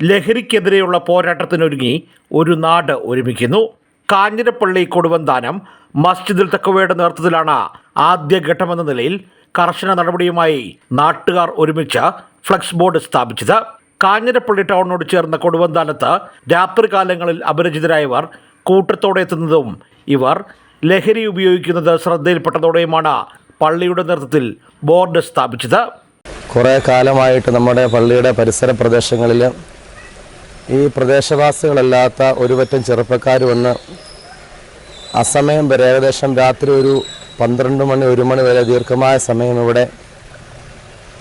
ലഹരിക്കെതിരെയുള്ള പോരാട്ടത്തിനൊരുങ്ങി ഒരു നാട് ഒരുമിക്കുന്നു. കാഞ്ഞിരപ്പള്ളി കൊടുവന്താനം മസ്ജിദുൽ തക്കവയുടെ നേതൃത്വത്തിലാണ് ആദ്യഘട്ടമെന്ന നിലയിൽ കർശന നടപടിയുമായി നാട്ടുകാർ ഒരുമിച്ച് ഫ്ലക്സ് ബോർഡ് സ്ഥാപിച്ചത്. കാഞ്ഞിരപ്പള്ളി ടൗണിനോട് ചേർന്ന കൊടുവന്താനത്ത് രാത്രികാലങ്ങളിൽ അപരിചിതരായവർ കൂട്ടത്തോടെ എത്തുന്നതും ഇവർ ലഹരി ഉപയോഗിക്കുന്നത് ശ്രദ്ധയിൽപ്പെട്ടതോടെയുമാണ് പള്ളിയുടെ നേതൃത്വത്തിൽ ബോർഡ് സ്ഥാപിച്ചത്. കുറേ കാലമായിട്ട് നമ്മുടെ പള്ളിയുടെ പരിസര പ്രദേശങ്ങളിൽ ഈ പ്രദേശവാസികളല്ലാത്ത ഒരുപറ്റം ചെറുപ്പക്കാർ വന്ന് അസമയം വരെ ഏകദേശം രാത്രി ഒരു പന്ത്രണ്ട് മണി ഒരു മണി വരെ ദീർഘമായ സമയം ഇവിടെ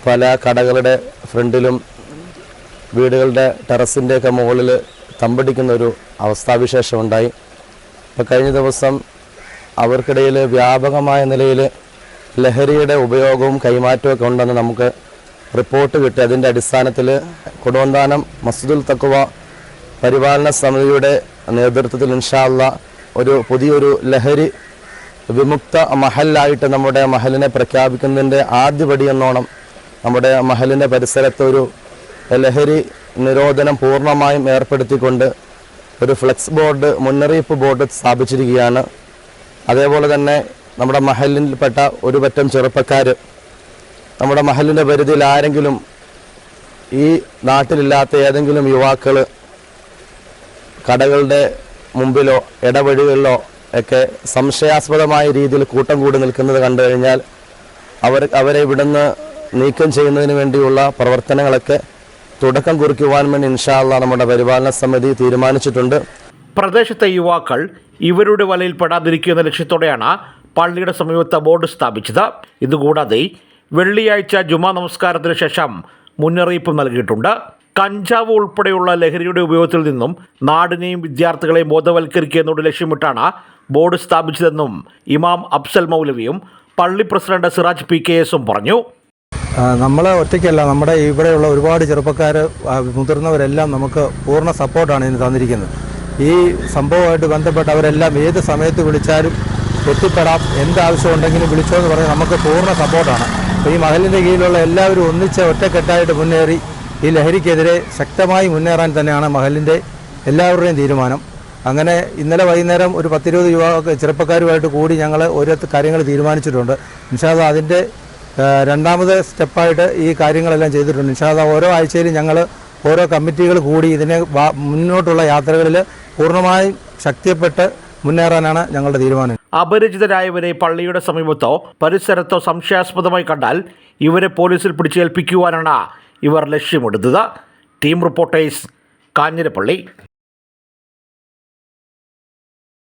പല കടകളുടെ ഫ്രണ്ടിലും വീടുകളുടെ ടെറസിന്റെയൊക്കെ മുകളിൽ തമ്പടിക്കുന്ന ഒരു അവസ്ഥാവിശേഷം ഉണ്ടായി. കഴിഞ്ഞ ദിവസം അവർക്കിടയിൽ വ്യാപകമായ നിലയിൽ ലഹരിയുടെ ഉപയോഗവും കൈമാറ്റവും ഒക്കെ ഉണ്ടെന്ന് നമുക്ക് റിപ്പോർട്ട് കിട്ടി. അതിന്റെ അടിസ്ഥാനത്തിൽ കൊടുവന്താനം മസ്ജിദുൽ തക്കുവ പരിപാലന സമിതിയുടെ നേതൃത്വത്തിൽ ഇൻഷാല്ല ഒരു പുതിയൊരു ലഹരി വിമുക്ത മഹലായിട്ട് നമ്മുടെ മഹലിനെ പ്രഖ്യാപിക്കുന്നതിന്റെ ആദ്യപടി എന്നോണം നമ്മുടെ മഹലിന്റെ പരിസരത്ത് ഒരു ലഹരി നിരോധനം പൂർണമായും ഏർപ്പെടുത്തിക്കൊണ്ട് ഒരു ഫ്ലെക്സ് ബോർഡ് മുന്നറിയിപ്പ് ബോർഡ് സ്ഥാപിച്ചിരിക്കുകയാണ്. അതേപോലെ തന്നെ നമ്മുടെ മഹലിൽപ്പെട്ട ഒരു പറ്റം ചെറുപ്പക്കാർ നമ്മുടെ മഹലിന്റെ പരിധിയിൽ ആരെങ്കിലും ഈ നാട്ടിലില്ലാത്ത ഏതെങ്കിലും യുവാക്കൾ കടകളുടെ മുമ്പിലോ ഇടവഴികളിലോ ഒക്കെ സംശയാസ്പദമായ രീതിയിൽ കൂട്ടം കൂടി നിൽക്കുന്നത് കണ്ടു കഴിഞ്ഞാൽ അവർ അവരെ ഇവിടുന്ന് നീക്കം ചെയ്യുന്നതിന് വേണ്ടിയുള്ള പ്രവർത്തനങ്ങളൊക്കെ തുടക്കം കുറിക്കുവാൻ വേണ്ടി ഇൻഷാല്ല നമ്മുടെ പരിപാലന സമിതി തീരുമാനിച്ചിട്ടുണ്ട്. പ്രദേശത്തെ യുവാക്കൾ ഇവരുടെ വലയിൽ പെടാതിരിക്കുന്ന ലക്ഷ്യത്തോടെയാണ് പള്ളിയുടെ സമീപത്ത് ബോർഡ് സ്ഥാപിച്ചത്. ഇതുകൂടാതെ വെള്ളിയാഴ്ച ജുമാ നമസ്കാരത്തിന് ശേഷം മുന്നറിയിപ്പ് നൽകിയിട്ടുണ്ട്. കഞ്ചാവ് ഉൾപ്പെടെയുള്ള ലഹരിയുടെ ഉപയോഗത്തിൽ നിന്നും നാടിനെയും വിദ്യാർത്ഥികളെയും ബോധവൽക്കരിക്കുക എന്നുള്ള ലക്ഷ്യമിട്ടാണ് ബോർഡ് സ്ഥാപിച്ചതെന്നും ഇമാം അഫ്സൽ മൗലവിയും പള്ളി പ്രസിഡന്റ് സിറാജ് പി കെ എസും പറഞ്ഞു. നമ്മൾ ഒറ്റയ്ക്കല്ല നമ്മുടെ ഇവിടെയുള്ള ഒരുപാട് ചെറുപ്പക്കാർ മുതിർന്നവരെല്ലാം നമുക്ക് പൂർണ സപ്പോർട്ടാണ് ഇതിന് തന്നിരിക്കുന്നത്. ഈ സംഭവമായിട്ട് ബന്ധപ്പെട്ട് അവരെല്ലാം ഏത് സമയത്ത് വിളിച്ചാലും എത്തിപ്പെടാം എന്താവശ്യം ഉണ്ടെങ്കിലും വിളിച്ചോ എന്ന് പറഞ്ഞാൽ നമുക്ക് പൂർണ സപ്പോർട്ടാണ്. അപ്പോൾ ഈ മഹലിന്റെ കീഴിലുള്ള എല്ലാവരും ഒന്നിച്ച് ഒറ്റക്കെട്ടായിട്ട് മുന്നേറി ഈ ലഹരിക്കെതിരെ ശക്തമായി മുന്നേറാൻ തന്നെയാണ് മഹലിന്റെ എല്ലാവരുടെയും തീരുമാനം. അങ്ങനെ ഇന്നലെ വൈകുന്നേരം ഒരു പത്തിരുപത് യുവാ ചെറുപ്പക്കാരുമായിട്ട് കൂടി ഞങ്ങൾ ഓരോ കാര്യങ്ങൾ തീരുമാനിച്ചിട്ടുണ്ട്. നിഷാദ അതിന്റെ രണ്ടാമത് സ്റ്റെപ്പായിട്ട് ഈ കാര്യങ്ങളെല്ലാം ചെയ്തിട്ടുണ്ട്. നിഷാദ ഓരോ ആഴ്ചയിലും ഞങ്ങൾ ഓരോ കമ്മിറ്റികൾ കൂടി ഇതിനെ മുന്നോട്ടുള്ള യാത്രകളിൽ പൂർണമായും ശക്തിപ്പെട്ട് മുന്നേറാനാണ് ഞങ്ങളുടെ തീരുമാനം. അപരിചിതരായവരെ പള്ളിയുടെ സമീപത്തോ പരിസരത്തോ സംശയാസ്പദമായി കണ്ടാൽ ഇവരെ പോലീസിൽ പിടിച്ചേൽപ്പിക്കുവാനാണ് ഇവർ ലക്ഷ്യമിടുന്നത്. Team reporters Kanjirappally.